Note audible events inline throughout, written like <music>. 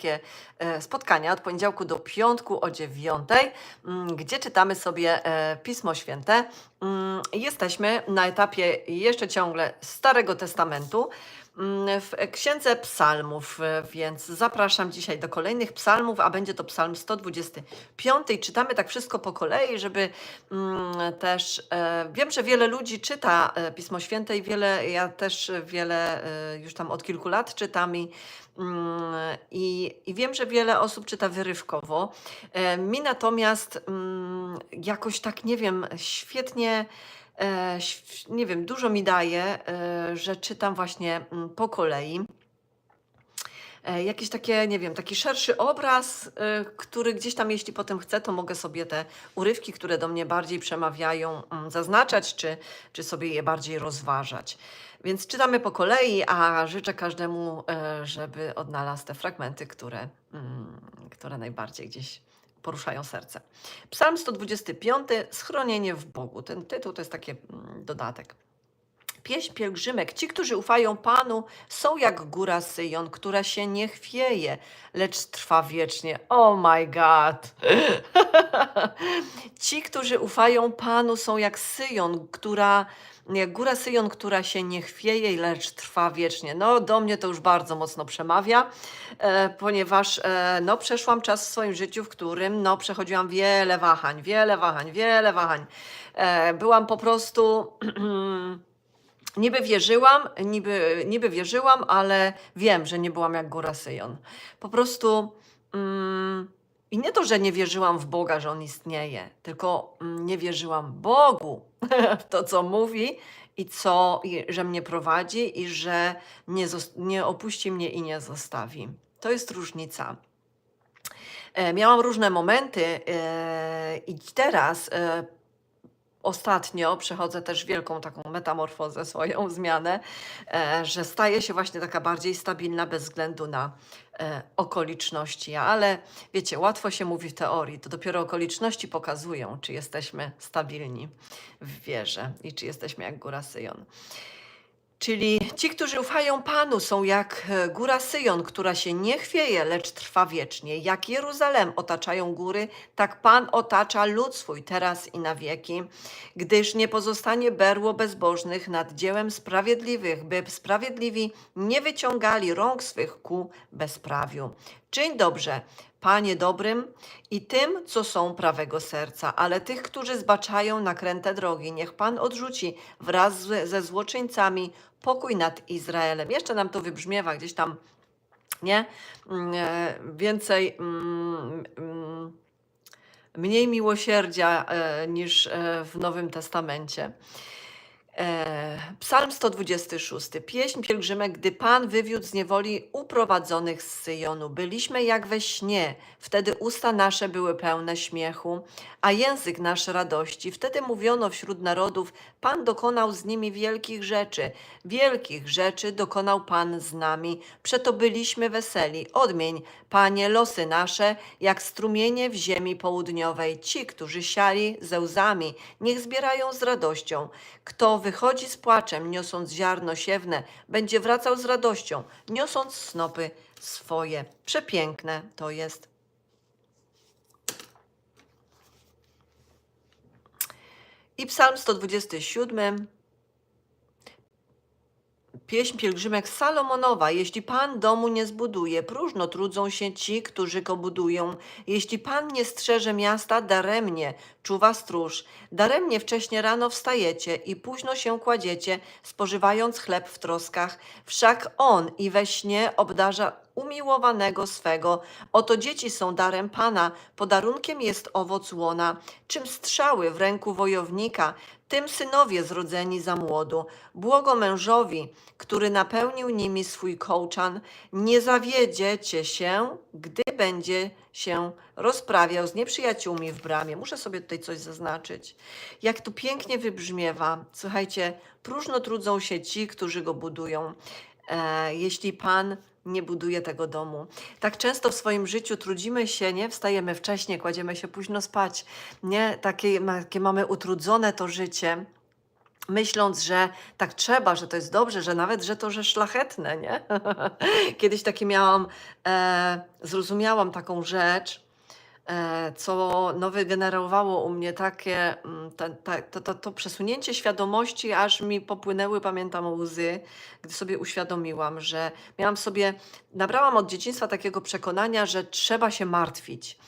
takie e, spotkania od poniedziałku do piątku o dziewiątej, mm, gdzie czytamy sobie e, Pismo Święte. Mm, Jesteśmy na etapie jeszcze ciągle Starego Testamentu w Księdze Psalmów, e, więc zapraszam dzisiaj do kolejnych psalmów, a będzie to psalm 125. Czytamy tak wszystko po kolei, żeby mm, też, e, wiem, że wiele ludzi czyta e, Pismo Święte i wiele, ja też wiele już tam od kilku lat czytam i, mm, i, i wiem, że wiele osób czyta wyrywkowo. Mi natomiast mm, jakoś tak, nie wiem, świetnie nie wiem, dużo mi daje, e, że czytam właśnie mm, po kolei. E, Jakiś takie, nie wiem, taki szerszy obraz, który gdzieś tam, jeśli potem chcę, to mogę sobie te urywki, które do mnie bardziej przemawiają, mm, zaznaczać, czy, czy sobie je bardziej rozważać. Więc czytamy po kolei, a życzę każdemu, e, żeby odnalazł te fragmenty, które, mm, które najbardziej gdzieś poruszają serce. Psalm 125, Schronienie w Bogu. Ten tytuł to jest taki mm, dodatek. Pieśń pielgrzymek. Ci, którzy ufają Panu, są jak góra Syjon, która się nie chwieje, lecz trwa wiecznie. Oh my God! <laughs> Ci, którzy ufają Panu, są jak Syjon, która, jak góra Syjon, która się nie chwieje, lecz trwa wiecznie. No, do mnie to już bardzo mocno przemawia, e, ponieważ e, no, przeszłam czas w swoim życiu, w którym no, przechodziłam wiele wahań, wiele wahań, wiele wahań. E, byłam po prostu. <clears throat> Niby wierzyłam, niby, niby wierzyłam, ale wiem, że nie byłam jak góra Syjon. Po prostu mm, i nie to, że nie wierzyłam w Boga, że On istnieje, tylko mm, nie wierzyłam Bogu <laughs> w to, co mówi i co, i, że mnie prowadzi i że nie, nie opuści mnie i nie zostawi. To jest różnica. E, Miałam różne momenty e, i teraz e, ostatnio przechodzę też wielką taką metamorfozę, swoją <laughs> zmianę, e, że staję się właśnie taka bardziej stabilna bez względu na e, okoliczności. Ale wiecie, łatwo się mówi w teorii, to dopiero okoliczności pokazują, czy jesteśmy stabilni w wierze i czy jesteśmy jak góra Syjon. Czyli ci, którzy ufają Panu, są jak e, góra Syjon, która się nie chwieje, lecz trwa wiecznie. Jak Jeruzalem otaczają góry, tak Pan otacza lud swój teraz i na wieki, gdyż nie pozostanie berło bezbożnych nad dziełem sprawiedliwych, by sprawiedliwi nie wyciągali rąk swych ku bezprawiu. Czyń dobrze, Panie dobrym i tym, co są prawego serca, ale tych, którzy zbaczają nakręte drogi, niech Pan odrzuci wraz ze złoczyńcami pokój nad Izraelem. Jeszcze nam to wybrzmiewa gdzieś tam, nie? Mm, e, Więcej, mm, mm, mniej miłosierdzia e, niż e, w Nowym Testamencie. E, Psalm 126. Pieśń pielgrzymek, gdy Pan wywiódł z niewoli uprowadzonych z Syjonu. Byliśmy jak we śnie, wtedy usta nasze były pełne śmiechu, a język nasz radości. Wtedy mówiono wśród narodów, Pan dokonał z nimi wielkich rzeczy. Wielkich rzeczy dokonał Pan z nami. Przeto byliśmy weseli. Odmień, Panie, losy nasze, jak strumienie w ziemi południowej. Ci, którzy siali ze łzami, niech zbierają z radością. Kto wychodzi z płaczem, niosąc ziarno siewne, będzie wracał z radością, niosąc snopy swoje. Przepiękne to jest. I Psalm 127. Pieśń pielgrzymek Salomonowa. Jeśli Pan domu nie zbuduje, próżno trudzą się ci, którzy go budują. Jeśli Pan nie strzeże miasta, daremnie czuwa stróż. Daremnie wcześnie rano wstajecie i późno się kładziecie, spożywając chleb w troskach. Wszak On i we śnie obdarza umiłowanego swego. Oto dzieci są darem Pana, podarunkiem jest owoc łona. Czym strzały w ręku wojownika, tym synowie zrodzeni za młodu. Błogo mężowi, który napełnił nimi swój kołczan, nie zawiedziecie się, gdy będzie się rozprawiał z nieprzyjaciółmi w bramie. Muszę sobie tutaj coś zaznaczyć. Jak tu pięknie wybrzmiewa. Słuchajcie, próżno trudzą się ci, którzy go budują. E, jeśli Pan nie buduje tego domu. Tak często w swoim życiu trudzimy się, nie? Wstajemy wcześnie, kładziemy się późno spać, nie? Takie, takie mamy utrudzone to życie. myśląc, że tak trzeba, że to jest dobrze, że nawet, że to, że szlachetne, nie? <laughs> Kiedyś takie miałam, e, zrozumiałam taką rzecz, e, co no, wygenerowało u mnie takie, mm, ta, ta, to, to, to przesunięcie świadomości, aż mi popłynęły, pamiętam, łzy, gdy sobie uświadomiłam, że miałam sobie, nabrałam od dzieciństwa takiego przekonania, że trzeba się martwić.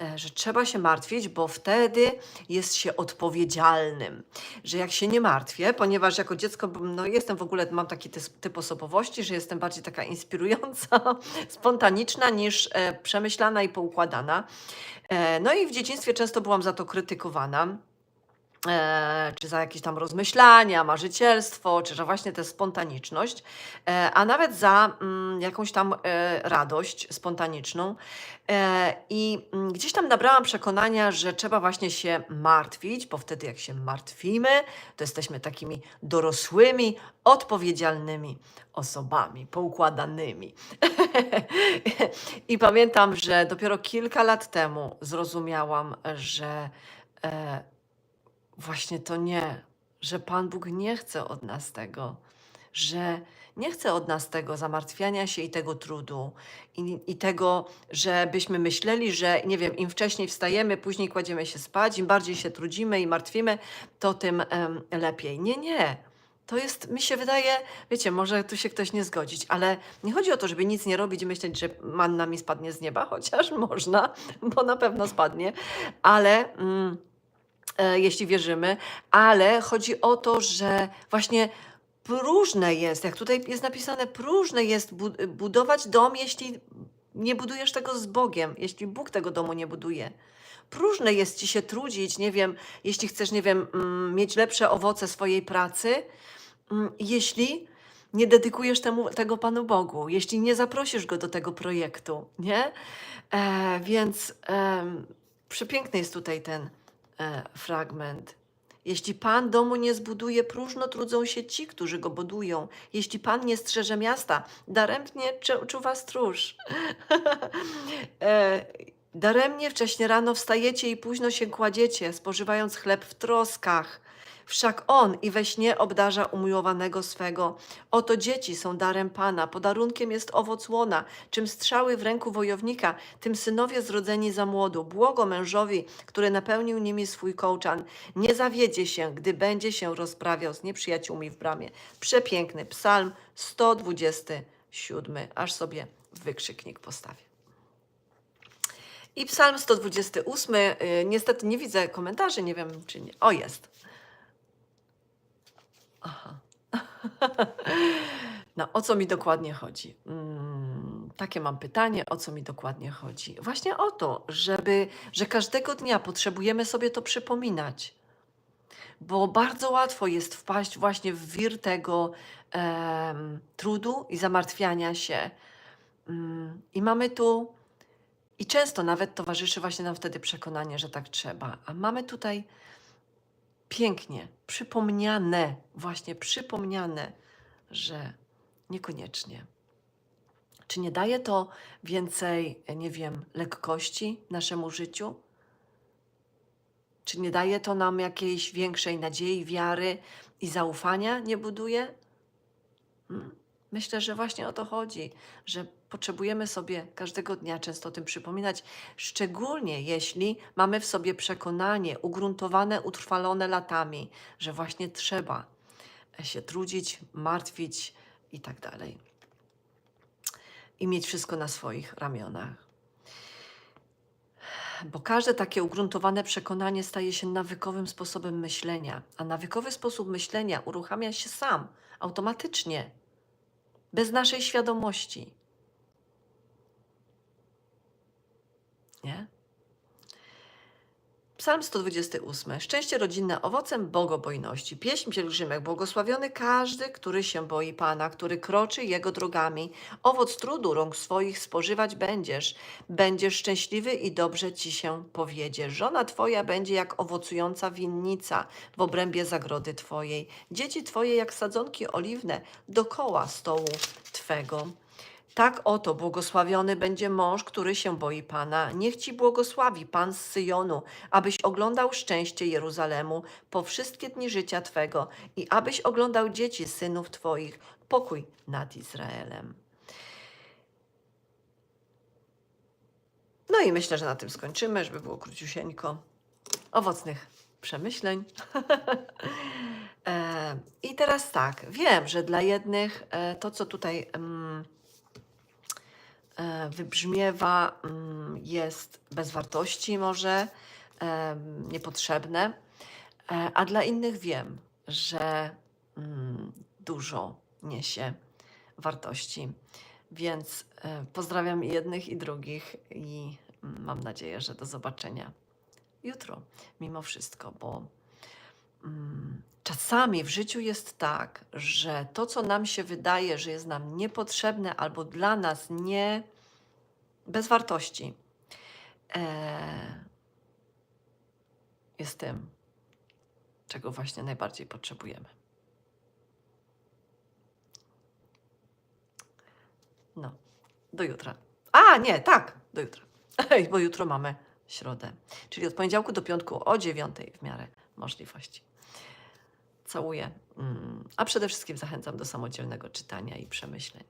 E, Że trzeba się martwić, bo wtedy jest się odpowiedzialnym. Że jak się nie martwię, ponieważ jako dziecko no jestem w ogóle, mam taki typ, osobowości, że jestem bardziej taka inspirująca, <laughs> spontaniczna niż e, przemyślana i poukładana. E, no i w dzieciństwie często byłam za to krytykowana. E, czy za jakieś tam rozmyślania, marzycielstwo, czy że właśnie tę spontaniczność, e, a nawet za mm, jakąś tam e, radość spontaniczną. I mm, gdzieś tam nabrałam przekonania, że trzeba właśnie się martwić, bo wtedy jak się martwimy, to jesteśmy takimi dorosłymi, odpowiedzialnymi osobami, poukładanymi. <laughs> I pamiętam, że dopiero kilka lat temu zrozumiałam, że właśnie to nie, że Pan Bóg nie chce od nas tego, że nie chce od nas tego zamartwiania się i tego trudu, i, i tego, żebyśmy myśleli, że nie wiem, im wcześniej wstajemy, później kładziemy się spać, im bardziej się trudzimy i martwimy, to tym em, lepiej. Nie, nie. To jest, mi się wydaje, wiecie, może tu się ktoś nie zgodzić, ale nie chodzi o to, żeby nic nie robić i myśleć, że manna mi spadnie z nieba, <laughs> chociaż można, bo na pewno spadnie, ale. Mm, jeśli wierzymy, ale chodzi o to, że właśnie próżne jest, jak tutaj jest napisane, próżne jest bu- budować dom, jeśli nie budujesz tego z Bogiem, jeśli Bóg tego domu nie buduje. Próżne jest ci się trudzić, nie wiem, jeśli chcesz, nie wiem, mm, mieć lepsze owoce swojej pracy, mm, jeśli nie dedykujesz temu, tego Panu Bogu, jeśli nie zaprosisz Go do tego projektu, nie? E, więc em, przepiękny jest tutaj ten e, fragment. Jeśli Pan domu nie zbuduje, próżno trudzą się ci, którzy go budują. Jeśli Pan nie strzeże miasta, daremnie czu- czuwa stróż. <laughs> e, daremnie wcześnie rano wstajecie i późno się kładziecie, spożywając chleb w troskach. Wszak On i we śnie obdarza umiłowanego swego. Oto dzieci są darem Pana, podarunkiem jest owoc łona, czym strzały w ręku wojownika, tym synowie zrodzeni za młodu. Błogo mężowi, który napełnił nimi swój kołczan. Nie zawiedzie się, gdy będzie się rozprawiał z nieprzyjaciółmi w bramie. Przepiękny psalm 127, aż sobie wykrzyknik postawię. I psalm 128, y, niestety nie widzę komentarzy, nie wiem czy nie. O, jest. Aha. <laughs> No, o co mi dokładnie chodzi? Mm, takie mam pytanie, o co mi dokładnie chodzi? Właśnie o to, żeby, że każdego dnia potrzebujemy sobie to przypominać, bo bardzo łatwo jest wpaść właśnie w wir tego trudu i zamartwiania się. Mm, I mamy tu, i często nawet towarzyszy właśnie nam wtedy przekonanie, że tak trzeba. A mamy tutaj pięknie przypomniane, właśnie przypomniane, że niekoniecznie. Czy nie daje to więcej, nie wiem, lekkości naszemu życiu? Czy nie daje to nam jakiejś większej nadziei, wiary i zaufania? Nie buduje? Hmm. Myślę, że właśnie o to chodzi, że potrzebujemy sobie każdego dnia często o tym przypominać, szczególnie jeśli mamy w sobie przekonanie ugruntowane, utrwalone latami, że właśnie trzeba się trudzić, martwić i tak dalej. I mieć wszystko na swoich ramionach. Bo każde takie ugruntowane przekonanie staje się nawykowym sposobem myślenia, a nawykowy sposób myślenia uruchamia się sam, automatycznie, bez naszej świadomości. Nie? Psalm 128. Szczęście rodzinne owocem bogobojności. Pieśń pielgrzymek. Błogosławiony każdy, który się boi Pana, który kroczy Jego drogami. Owoc trudu rąk swoich spożywać będziesz. Będziesz szczęśliwy i dobrze Ci się powiedzie. Żona Twoja będzie jak owocująca winnica w obrębie zagrody Twojej. Dzieci Twoje jak sadzonki oliwne dokoła stołu Twego. Tak oto błogosławiony będzie mąż, który się boi Pana. Niech ci błogosławi Pan z Syjonu, abyś oglądał szczęście Jeruzalemu po wszystkie dni życia Twego i abyś oglądał dzieci synów Twoich, pokój nad Izraelem. No i myślę, że na tym skończymy, żeby było króciusieńko. Owocnych przemyśleń. <laughs> E, I teraz tak, wiem, że dla jednych e, to, co tutaj mm, wybrzmiewa, mm, jest bez wartości może, niepotrzebne, e, a dla innych wiem, że mm, dużo niesie wartości. Więc e, pozdrawiam jednych i drugich i mm, mam nadzieję, że do zobaczenia jutro, mimo wszystko, bo czasami w życiu jest tak, że to, co nam się wydaje, że jest nam niepotrzebne albo dla nas nie bez wartości, e, jest tym, czego właśnie najbardziej potrzebujemy. No, do jutra. A, nie, tak, do jutra. <laughs> Bo jutro mamy środę. Czyli od poniedziałku do piątku o dziewiątej w miarę możliwości. Całuję. Mm, A przede wszystkim zachęcam do samodzielnego czytania i przemyśleń.